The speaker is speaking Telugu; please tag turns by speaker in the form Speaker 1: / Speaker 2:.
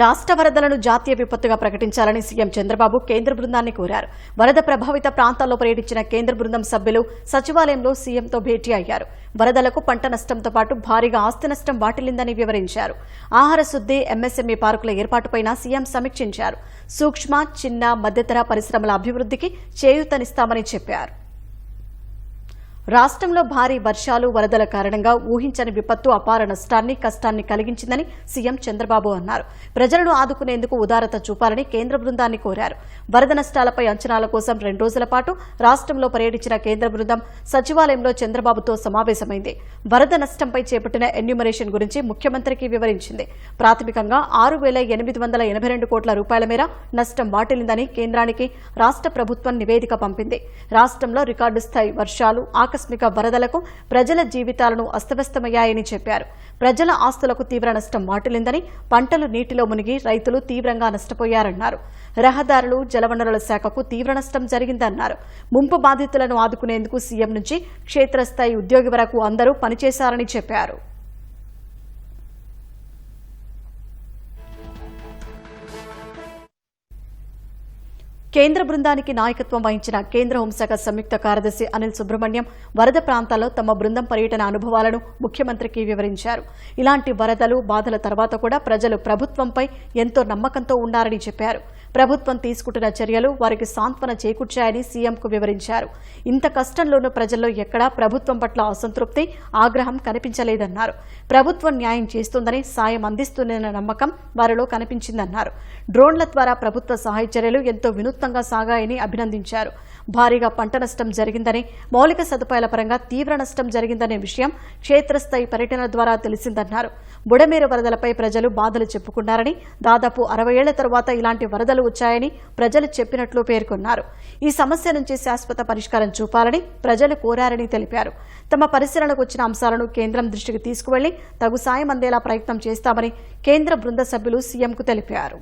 Speaker 1: రాష్ట్ర వరదలను జాతీయ విపత్తుగా ప్రకటించాలని సీఎం చంద్రబాబు కేంద్ర బృందాన్ని కోరారు. వరద ప్రభావిత ప్రాంతాల్లో పర్యటించిన కేంద్ర బృందం సభ్యులు సచివాలయంలో సీఎంతో భేటీ అయ్యారు. వరదలకు పంట నష్టంతో పాటు భారీగా ఆస్తి నష్టం వాటిల్లిందని వివరించారు. ఆహార శుద్ధి ఎంఎస్ఎంఈ పార్కుల ఏర్పాటుపైన సీఎం సమీక్షించారు. సూక్ష్మ చిన్న మధ్యతర పరిశ్రమల అభివృద్ధికి చేయూతనిస్తామని చెప్పారు. రాష్ట్రంలో భారీ వర్షాలు వరదల కారణంగా ఊహించని విపత్తు అపార నష్టాన్ని కష్టాన్ని కలిగించిందని సీఎం చంద్రబాబు అన్నారు. ప్రజలను ఆదుకునేందుకు ఉదారత చూపాలని కేంద్ర బృందాన్ని కోరారు. వరద నష్టాలపై అంచనాల కోసం రెండు రోజుల పాటు రాష్ట్రంలో పర్యటించిన కేంద్ర బృందం సచివాలయంలో చంద్రబాబుతో సమావేశమైంది. వరద నష్టంపై చేపట్టిన ఎన్యూమరేషన్ గురించి ముఖ్యమంత్రికి వివరించింది. ప్రాథమికంగా ఆరు వేల ఎనిమిది వందల ఎనభై రెండు కోట్ల రూపాయల మేర నష్టం వాటిల్లిందని కేంద్రానికి రాష్ట్ర ప్రభుత్వం నివేదిక పంపింది. రాష్ట్రంలో రికార్డు స్థాయి వర్షాలు ఆకస్మిక వరదలకు ప్రజల జీవితాలను అస్తవ్యస్తమయ్యాయని చెప్పారు. ప్రజల ఆస్తులకు తీవ్ర నష్టం వాటిల్లిందని పంటలు నీటిలో మునిగి రైతులు తీవ్రంగా నష్టపోయారన్నారు. రహదారులు జలవనరుల శాఖకు తీవ్ర నష్టం జరిగిందన్నారు. ముంపు బాధితులను ఆదుకునేందుకు సీఎం నుంచి క్షేత్రస్థాయి ఉద్యోగి వరకు అందరూ పనిచేశారని చెప్పారు. కేంద్ర బృందానికి నాయకత్వం వహించిన కేంద్ర హోంశాఖ సంయుక్త కార్యదర్శి అనిల్ సుబ్రహ్మణ్యం వరద ప్రాంతాల్లో తమ బృందం పర్యటన అనుభవాలను ముఖ్యమంత్రికి వివరించారు. ఇలాంటి వరదలు బాధల తర్వాత కూడా ప్రజలు ప్రభుత్వంపై ఎంతో నమ్మకంతో ఉన్నారని చెప్పారు. ప్రభుత్వం తీసుకుంటున్న చర్యలు వారికి సాంత్వన చేకూర్చాయని సీఎంకు వివరించారు. ఇంత కష్టంలోనూ ప్రజల్లో ఎక్కడా ప్రభుత్వం పట్ల అసంతృప్తి ఆగ్రహం కనిపించలేదన్నారు. ప్రభుత్వం న్యాయం చేస్తుందని సాయం అందిస్తుందన్న నమ్మకం వారిలో కనిపించిందన్నారు. డ్రోన్ల ద్వారా ప్రభుత్వ సహాయ చర్యలు ఎంతో వినూత్నంగా సాగాయని అభినందించారు. భారీగా పంట నష్టం జరిగిందని మౌలిక సదుపాయాల పరంగా తీవ్ర నష్టం జరిగిందనే విషయం క్షేత్రస్థాయి పర్యటన ద్వారా తెలిసిందన్నారు. బుడమేరు వరదలపై ప్రజలు బాధలు చెప్పుకున్నారని దాదాపు అరవై ఏళ్ళ తరువాత ఇలాంటి వరదలు వచ్చాయని ప్రజలు చెప్పినట్లు పేర్కొన్నారు. ఈ సమస్య నుంచి శాశ్వత పరిష్కారం చూపాలని ప్రజలు కోరారని తెలిపారు. తమ పరిశీలనకు వచ్చిన అంశాలను కేంద్రం దృష్టికి తీసుకువెళ్ళి తగు సాయం అందేలా ప్రయత్నం చేస్తామని కేంద్ర బృంద సభ్యులు సీఎంకు తెలిపారు.